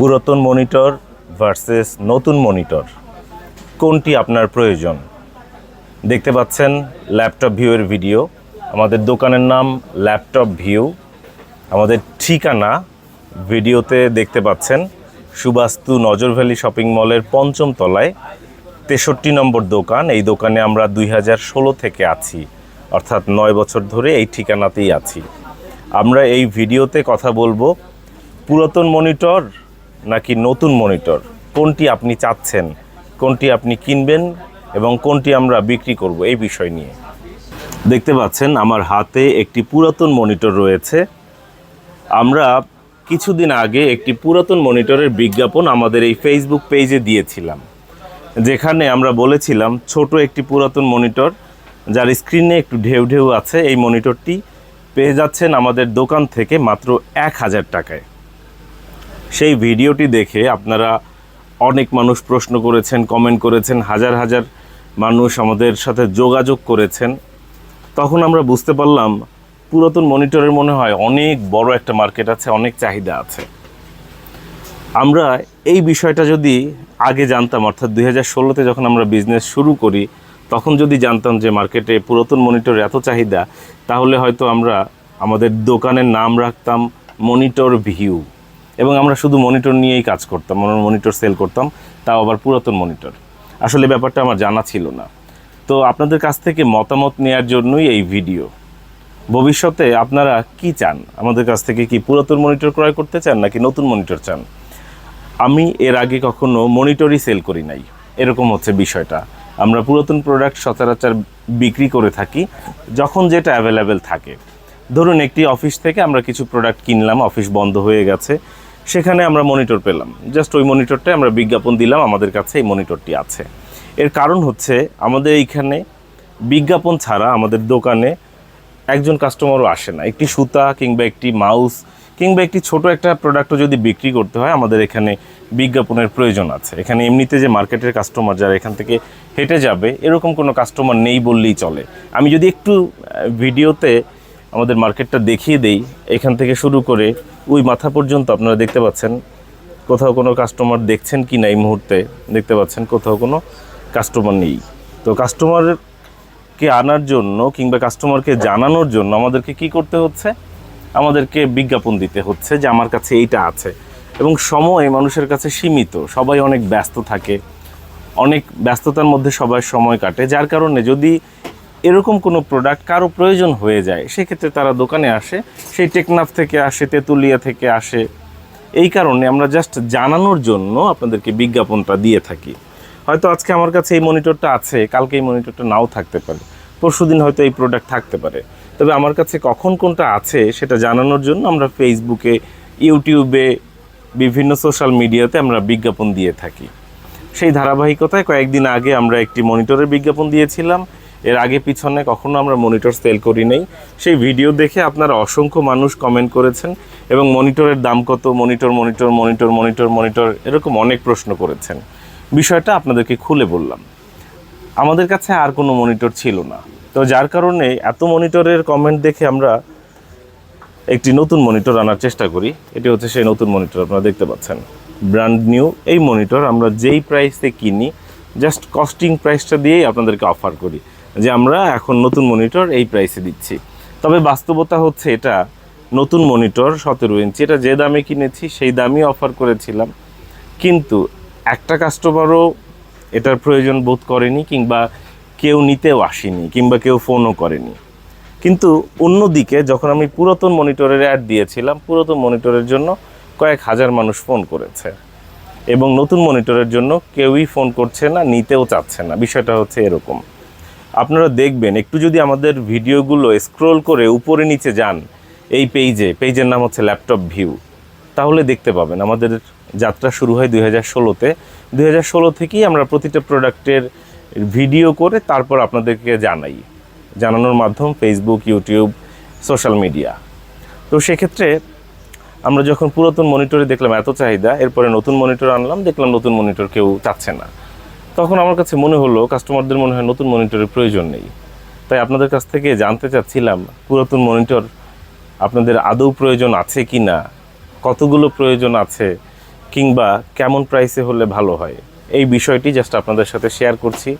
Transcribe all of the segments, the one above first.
পুরাতন monitor versus নতুন monitor. কোনটি আপনার প্রয়োজন? দেখতে পাচ্ছেন ল্যাপটপ ভিউয়ের ভিডিও আমাদের দোকানের নাম ল্যাপটপ ভিউ আমাদের ঠিকানা ভিডিওতে দেখতে পাচ্ছেন সুবাস্তু নজর ভ্যালি শপিং মলের পঞ্চম তলায় তেষট্টি নম্বর দোকান। এই দোকানে আমরা দুই হাজার ষোলো থেকে আছি। অর্থাৎ নয় বছর ধরে এই ঠিকানাতেই আছি। আমরা এই ভিডিওতে কথা বলব পুরাতন মনিটর নাকি নতুন মনিটর? কোনটি আপনি চাচ্ছেন? কোনটি আপনি কিনবেন? এবং কোনটি আমরা বিক্রি করব এই বিষয় নিয়ে? দেখতে পাচ্ছেন, আমার হাতে একটি পুরাতন মনিটর রয়েছে। আমরা কিছুদিন আগে একটি পুরাতন মনিটরের বিজ্ঞাপন আমাদের এই ফেসবুক পেজে দিয়েছিলাম। যেখানে আমরা বলেছিলাম, ছোট একটি পুরাতন মনিটর, যার স্ক্রিনে একটু ঢেউ ঢেউ আছে, এই মনিটরটি পেয়ে যাচ্ছেন আমাদের দোকান থেকে মাত্র এক হাজার টাকায়। সেই ভিডিওটি দেখে আপনারা অনেক মানুষ প্রশ্ন করেছেন কমেন্ট করেছেন, হাজার হাজার মানুষ আমাদের সাথে যোগাযোগ করেছেন। তখন আমরা বুঝতে পারলাম পুরাতন মনিটরের মনে হয় অনেক বড় একটা মার্কেট আছে, অনেক চাহিদা আছে। আমরা এই বিষয়টা যদি আগে জানতাম, অর্থাৎ দুই হাজার ষোলোতে যখন আমরা বিজনেস শুরু করি, তখন যদি জানতাম যে মার্কেটে পুরাতন মনিটর এত চাহিদা, তাহলে হয়তো আমরা আমাদের দোকানের নাম রাখতাম মনিটর ভিউ। এবং আমরা শুধু মনিটর নিয়েই কাজ করতাম মনিটর সেল করতাম, তাও আবার পুরাতন মনিটর। আসলে ব্যাপারটা আমার জানা ছিল না। তো আপনাদের কাছ থেকে মতামত নেওয়ার জন্যই এই ভিডিও। ভবিষ্যতে আপনারা কি চান? আমাদের কাছ থেকে কি পুরাতন মনিটর ক্রয় করতে চান, নাকি নতুন মনিটর চান? আমি এর আগে কখনো মনিটরই সেল করি নাই। এরকম হচ্ছে বিষয়টা। আমরা পুরাতন প্রোডাক্ট সচরাচর বিক্রি করে থাকি, যখন যেটা অ্যাভেলেবেল থাকে। ধরুন একটি অফিস থেকে আমরা কিছু প্রোডাক্ট কিনলাম, অফিস বন্ধ হয়ে গেছে। সেখানে আমরা মনিটর পেলাম। জাস্ট ওই মনিটরটাই আমরা বিজ্ঞাপন দিলাম, আমাদের কাছে এই মনিটরটি আছে। এর কারণ হচ্ছে, আমাদের এইখানে বিজ্ঞাপন ছাড়া আমাদের দোকানে একজন কাস্টমারও আসে না। একটি সুতা কিংবা একটি মাউস কিংবা একটি ছোট একটা প্রোডাক্টও যদি বিক্রি করতে হয়, আমাদের এখানে বিজ্ঞাপনের প্রয়োজন আছে। এখানে এমনিতে যে মার্কেটের কাস্টমার যারা এখান থেকে হেঁটে যাবে, এরকম কোনো কাস্টমার নেই বললেই চলে। আমি যদি একটু ভিডিওতে আমাদের মার্কেটটা দেখিয়ে দেই, এখান থেকে শুরু করে ওই মাথা পর্যন্ত আপনারা দেখতে পাচ্ছেন। কোথাও কোনো কাস্টমার দেখছেন কি না এই মুহূর্তে দেখতে পাচ্ছেন, কোথাও কোনো কাস্টমার নেই। তো কাস্টমারকে আনার জন্য কিংবা কাস্টমারকে জানানোর জন্য আমাদেরকে কি করতে হচ্ছে? আমাদেরকে বিজ্ঞাপন দিতে হচ্ছে যে আমার কাছে এইটা আছে। এবং সময় মানুষের কাছে সীমিত, সবাই অনেক ব্যস্ত থাকে। অনেক ব্যস্ততার মধ্যে সবাই সময় কাটে। যার কারণে যদি এরকম কোনো প্রোডাক্ট কারও প্রয়োজন হয়ে যায়, সেক্ষেত্রে তারা দোকানে আসে, সেই টেকনাফ থেকে আসে, তেঁতুলিয়া থেকে আসে। এই কারণে আমরা জাস্ট জানানোর জন্য আপনাদেরকে বিজ্ঞাপনটা দিয়ে থাকি। হয়তো আজকে আমার কাছে এই মনিটরটা আছে, কালকে এই মনিটরটা নাও থাকতে পারে। পরশুদিন হয়তো এই প্রোডাক্ট থাকতে পারে। তবে আমার কাছে কখন কোনটা আছে সেটা জানানোর জন্য আমরা ফেসবুকে ইউটিউবে বিভিন্ন সোশ্যাল মিডিয়াতে আমরা বিজ্ঞাপন দিয়ে থাকি। সেই ধারাবাহিকতায় কয়েকদিন আগে আমরা একটি মনিটরের বিজ্ঞাপন দিয়েছিলাম। এর আগে পিছনে কখনো আমরা মনিটর সেল করি নাই। সেই ভিডিও দেখে আপনারা অসংখ্য মানুষ কমেন্ট করেছেন এবং মনিটরের দাম কত monitor monitor monitor monitor monitor এরকম অনেক প্রশ্ন করেছেন। বিষয়টা আপনাদেরকে খুলে বললাম। আমাদের কাছে আর কোনো মনিটর ছিল না। তো যার কারণে এত মনিটরের কমেন্ট দেখে আমরা একটি নতুন মনিটর আনার চেষ্টা করি। এটি হচ্ছে সেই নতুন মনিটর আপনারা দেখতে পাচ্ছেন। ব্র্যান্ড নিউ এই মনিটর আমরা যেই প্রাইসে কিনি জাস্ট কস্টিং প্রাইসটা দিয়েই আপনাদেরকে অফার করি। যে আমরা এখন নতুন মনিটর এই প্রাইসে দিচ্ছি। তবে বাস্তবতা হচ্ছে এটা, নতুন মনিটর সতেরো ইঞ্চি, এটা যে দামে কিনেছি সেই দামই অফার করেছিলাম। কিন্তু একটা কাস্টমারও এটার প্রয়োজন বোধ করেনি কিংবা কেউ নিতেও আসেনি কিংবা কেউ ফোনও করেনি। কিন্তু অন্যদিকে যখন আমি পুরাতন মনিটরের অ্যাড দিয়েছিলাম, পুরাতন মনিটরের জন্য কয়েক হাজার মানুষ ফোন করেছে। এবং নতুন মনিটরের জন্য কেউই ফোন করছে না, নিতেও চাচ্ছে না। বিষয়টা হচ্ছে এরকম। আপনারা দেখবেন, একটু যদি আমাদের ভিডিওগুলো স্ক্রোল করে উপরে নিচে যান, এই পেজে পেজের নাম হচ্ছে ল্যাপটপ ভিউ তাহলে দেখতে পাবেন আমাদের যাত্রা শুরু হয় দুই হাজার ষোলোতে। দুই হাজার ষোলো থেকেই আমরা প্রতিটা প্রোডাক্টের ভিডিও করে তারপর আপনাদেরকে জানাই। জানানোর মাধ্যম ফেসবুক ইউটিউব সোশ্যাল মিডিয়া তো সেক্ষেত্রে আমরা যখন পুরাতন মনিটরে দেখলাম এত চাহিদা, এরপরে নতুন মনিটর আনলাম, দেখলাম নতুন মনিটর কেউ চাচ্ছে না। তখন আমার কাছে মনে হলো কাস্টমারদের মনে হয় নতুন মনিটরের প্রয়োজন নেই। তাই আপনাদের কাছ থেকে জানতে চাচ্ছিলাম, পুরাতন মনিটর আপনাদের আদৌ প্রয়োজন আছে কি না, কতগুলো প্রয়োজন আছে, কিংবা কেমন প্রাইসে হলে ভালো হয়। এই বিষয়টি জাস্ট আপনাদের সাথে শেয়ার করছি।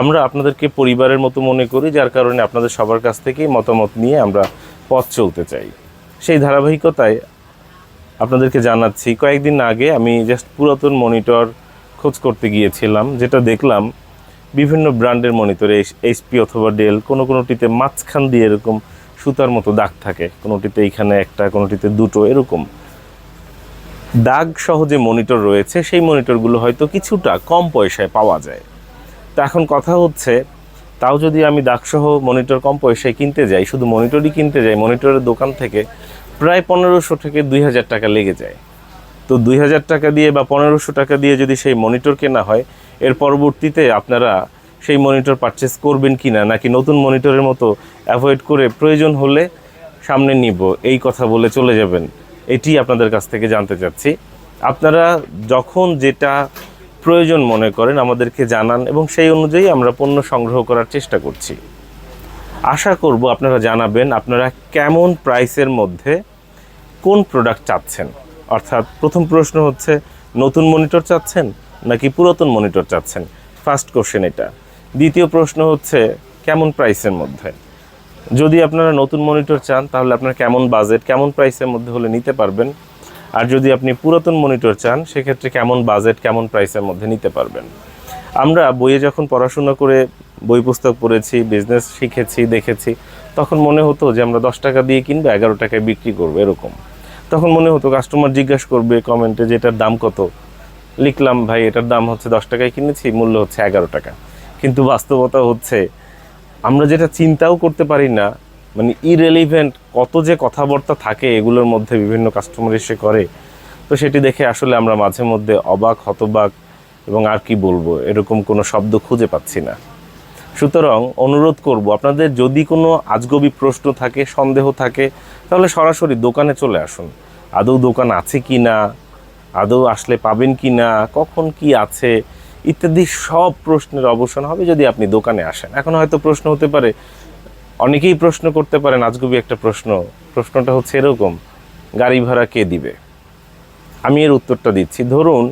আমরা আপনাদেরকে পরিবারের মতো মনে করি, যার কারণে আপনাদের সবার কাছ থেকেই মতামত নিয়ে আমরা পথ চলতে চাই। সেই ধারাবাহিকতায় আপনাদেরকে জানাচ্ছি, কয়েকদিন আগে আমি জাস্ট পুরাতন মনিটর খোঁজ করতে গিয়েছিলাম, যেটা দেখলাম বিভিন্ন ব্র্যান্ডের মনিটরে এইচপি অথবা ডেল কোনো কোনোটিতে মাঝখান দিয়ে এরকম সুতার মতো দাগ থাকে, কোনোটিতে এইখানে একটা, কোনোটিতে দুটো, এরকম। দাগ সহ যে মনিটর রয়েছে, সেই মনিটরগুলো হয়তো কিছুটা কম পয়সায় পাওয়া যায়। তা এখন কথা হচ্ছে, তাও যদি আমি দাগসহ মনিটর কম পয়সায় কিনতে যাই, শুধু মনিটরই কিনতে যাই, মনিটরের দোকান থেকে প্রায় পনেরোশো থেকে দুই হাজার টাকা লেগে যায়। তো দুই হাজার টাকা দিয়ে বা পনেরোশো টাকা দিয়ে যদি সেই মনিটর কেনা হয়, এর পরবর্তীতে আপনারা সেই মনিটর পারচেস করবেন কি না নাকি নতুন মনিটরের মতো অ্যাভয়েড করে প্রয়োজন হলে সামনে নিব, এই কথা বলে চলে যাবেন। এটি আপনাদের কাছ থেকে জানতে চাচ্ছি। আপনারা যখন যেটা প্রয়োজন মনে করেন আমাদেরকে জানান এবং সেই অনুযায়ী আমরা পণ্য সংগ্রহ করার চেষ্টা করছি। আশা করব আপনারা জানাবেন আপনারা কেমন প্রাইসের মধ্যে কোন প্রোডাক্ট চাচ্ছেন। অর্থাৎ প্রথম প্রশ্ন হচ্ছে, নতুন মনিটর চাচ্ছেন নাকি পুরাতন মনিটর চাচ্ছেন? ফার্স্ট কোশ্চেন এটা। দ্বিতীয় প্রশ্ন হচ্ছে, কেমন প্রাইসের মধ্যে? যদি আপনারা নতুন মনিটর চান, তাহলে আপনার কেমন বাজেট কেমন প্রাইসের মধ্যে হলে নিতে পারবেন? আর যদি আপনি পুরাতন মনিটর চান, সেক্ষেত্রে কেমন বাজেট কেমন প্রাইসের মধ্যে নিতে পারবেন? আমরা বইয়ে যখন পড়াশোনা করে বই পুস্তক পড়েছি বিজনেস শিখেছি, দেখেছি, তখন মনে হতো যে আমরা দশ টাকা দিয়ে কিনবো, এগারো টাকায় বিক্রি করব, এরকম। তখন মনে হতো কাস্টমার জিজ্ঞাসা করবে কমেন্টে যে এটার দাম কত? লিখলাম, ভাই, এটার দাম হচ্ছে দশ টাকায় কিনেছি, মূল্য হচ্ছে এগারো টাকা। কিন্তু বাস্তবতা হচ্ছে, আমরা যেটা চিন্তাও করতে পারি না মানে ইরেলিভেন্ট কত যে কথাবার্তা থাকে এগুলোর মধ্যে বিভিন্ন কাস্টমার এসে করে, তো সেটি দেখে আসলে আমরা মাঝে মধ্যে অবাক, হতবাক এবং আর কি বলব, এরকম কোনো শব্দ খুঁজে পাচ্ছি না। সুতরাং অনুরোধ করব, আপনাদের যদি কোনো আজগবি প্রশ্ন থাকে, সন্দেহ থাকে, তাহলে সরাসরি দোকানে চলে আসুন। আদৌ দোকান আছে কি না? আদৌ আসলে পাবেন কি না? কখন কি আছে? ইত্যাদি সব প্রশ্নের অবসান হবে যদি আপনি দোকানে আসেন। এখন হয়তো প্রশ্ন হতে পারে, অনেকেই প্রশ্ন করতে পারেন, আজগবি একটা প্রশ্ন। প্রশ্নটা হচ্ছে এরকম, গাড়ি ভাড়া কে দিবে? আমি এর উত্তরটা দিচ্ছি। ধরুন,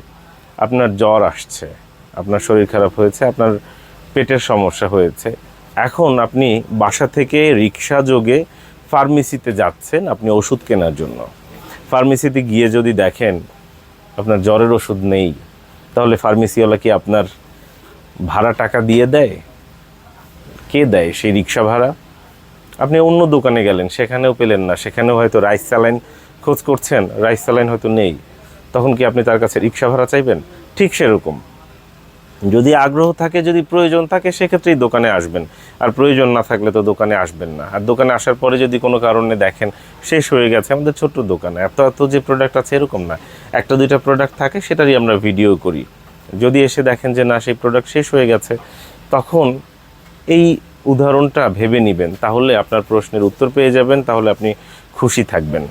আপনার জ্বর আসছে, আপনার শরীর খারাপ হয়েছে, আপনার পেটের সমস্যা হয়েছে। এখন আপনি বাসা থেকে রিক্সা যোগে ফার্মেসিতে যাচ্ছেন আপনি ওষুধ কেনার জন্য। ফার্মেসিতে গিয়ে যদি দেখেন আপনার জ্বরের ওষুধ নেই, তাহলে ফার্মেসিওয়ালা কি আপনার ভাড়া টাকা দিয়ে দেয়? কে দেয় সেই রিক্সা ভাড়া? আপনি অন্য দোকানে গেলেন, সেখানেও পেলেন না, সেখানেও হয়তো রাইস স্যালাইন খোঁজ করছেন, রাইস স্যালাইন হয়তো নেই। তখন কি আপনি তার কাছে রিক্সা ভাড়া চাইবেন? ঠিক সেরকম। যদি আগ্রহ থাকে, যদি প্রয়োজন থাকে, সেক্ষেত্রেই দোকানে আসবেন। আর প্রয়োজন না থাকলে তো দোকানে আসবেন না। আর দোকানে আসার পরে যদি কোনো কারণে দেখেন শেষ হয়ে গেছে, আমাদের ছোট্ট দোকানে। এত এত যে প্রোডাক্ট আছে এরকম না। একটা, দুইটা প্রোডাক্ট থাকে, সেটারই আমরা ভিডিও করি। যদি এসে দেখেন যে না, সেই প্রোডাক্ট শেষ হয়ে গেছে, তখন এই উদাহরণটা ভেবে নেবেন। তাহলে আপনার প্রশ্নের উত্তর পেয়ে যাবেন, তাহলে আপনি খুশি থাকবেন।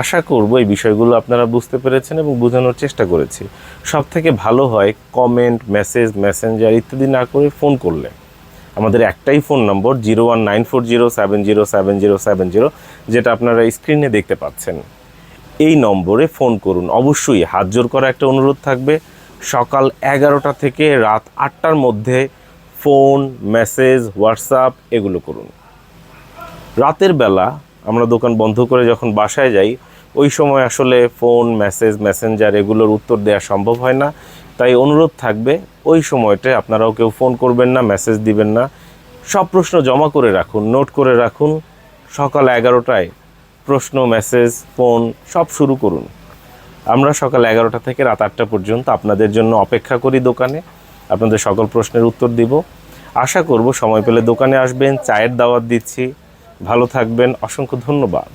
আশা করব এই বিষয়গুলো আপনারা বুঝতে পেরেছেন এবং বোঝানোর চেষ্টা করেছি। সব থেকে ভালো হয় কমেন্ট মেসেজ মেসেঞ্জার ইত্যাদি না করে ফোন করলে। আমাদের একটাই phone number zero one nine four zero seven zero seven zero seven zero, যেটা আপনারা স্ক্রিনে দেখতে পাচ্ছেন। এই নম্বরে ফোন করুন। অবশ্যই হাত জোর করা একটা অনুরোধ থাকবে। সকাল এগারোটা থেকে রাত আটটার মধ্যে ফোন মেসেজ হোয়াটসঅ্যাপ এগুলো করুন। রাতের বেলা আমরা দোকান বন্ধ করে যখন বাসায় যাই, ওই সময় আসলে ফোন, মেসেজ, মেসেঞ্জার এগুলোর উত্তর দেওয়া সম্ভব হয় না। তাই অনুরোধ থাকবে, ওই সময়টায় আপনারাও কেউ ফোন করবেন না, মেসেজ দিবেন না। সব প্রশ্ন জমা করে রাখুন, নোট করে রাখুন। সকাল এগারোটায় প্রশ্ন, মেসেজ, ফোন সব শুরু করুন। আমরা সকাল এগারোটা থেকে রাত আটটা পর্যন্ত আপনাদের জন্য অপেক্ষা করি দোকানে। আপনাদের সকল প্রশ্নের উত্তর দিব। আশা করব সময় পেলে দোকানে আসবেন, চায়ের দাওয়াত দিচ্ছি। ভালো থাকবেন অসংখ্য ধন্যবাদ।